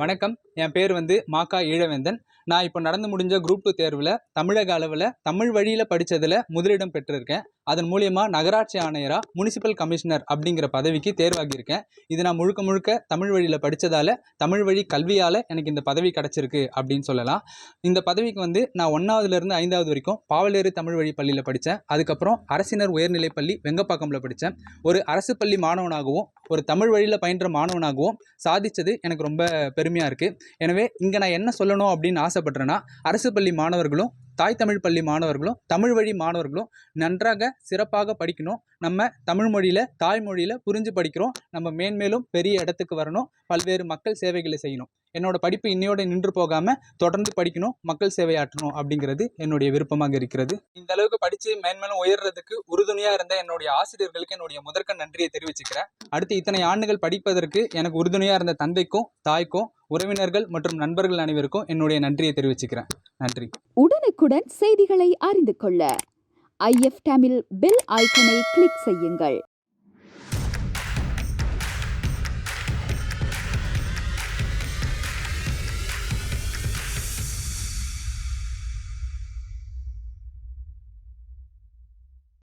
வணக்கம். என் பேர் வந்து மாக்கா ஈழவேந்தன். நான் இப்போ நடந்து முடிஞ்ச குரூப் டூ தேர்வில் தமிழக அளவில் தமிழ் வழியில் படித்ததில் முதலிடம் பெற்றிருக்கேன். அதன் மூலியமாக நகராட்சி ஆணையராக முனிசிபல் கமிஷனர் அப்படிங்கிற பதவிக்கு தேர்வாகியிருக்கேன். இது நான் முழுக்க முழுக்க தமிழ் வழியில் படித்ததால் தமிழ் வழி கல்வியால் எனக்கு இந்த பதவி கிடச்சிருக்கு அப்படின்னு சொல்லலாம். இந்த பதவிக்கு வந்து நான் ஒன்றாவதுலேருந்து ஐந்தாவது வரைக்கும் பாவலேறு தமிழ் வழி பள்ளியில் படித்தேன் அதுக்கப்புறம் அரசினர் உயர்நிலைப் பள்ளி வெங்கப்பாக்கம்ல படித்தேன் ஒரு அரசு பள்ளி மாணவனாகவும் ஒரு தமிழ் வழியில் பயின்ற மாணவனாகவும் சாதித்தது எனக்கு ரொம்ப பெருமையாக இருக்குது எனவே இங்கே நான் என்ன சொல்லணும் அப்படின்னு ஆசைப்பட்றேன்னா அரசு பள்ளி மாணவர்களும் தாய் தமிழ் பள்ளி மாணவர்களும் தமிழ் வழி மாணவர்களும் நன்றாக சிறப்பாக படிக்கணும். நம்ம தமிழ் மொழியில் தாய்மொழியில் புரிஞ்சு படிக்கிறோம். நம்ம மேன்மேலும் பெரிய இடத்துக்கு வரணும். பல்வேறு மக்கள் சேவைகளை செய்யணும். என்னோட படிப்பு இன்னையோட நின்று போகாமல் தொடர்ந்து படிக்கணும் மக்கள் சேவையாற்றணும் அப்படிங்கிறது என்னுடைய விருப்பமாக இருக்கிறது. இந்த அளவுக்கு படித்து மேன்மேலும் உயர்றதுக்கு உறுதுணையாக இருந்த என்னுடைய ஆசிரியர்களுக்கு என்னுடைய முதற்க நன்றியை தெரிவிச்சுக்கிறேன். அடுத்து இத்தனை ஆண்டுகள் படிப்பதற்கு எனக்கு உறுதுணையாக இருந்த தந்தைக்கும் தாய்க்கும் உறவினர்கள் மற்றும் நண்பர்கள் அனைவருக்கும் என்னுடைய நன்றியை தெரிவிச்சுக்கிறேன். நன்றி. உடனுக்குடன் செய்திகளை அறிந்து கொள்ள ஐஎஃப் தமிழ் பெல் ஐக்கனை கிளிக் செய்யுங்கள்.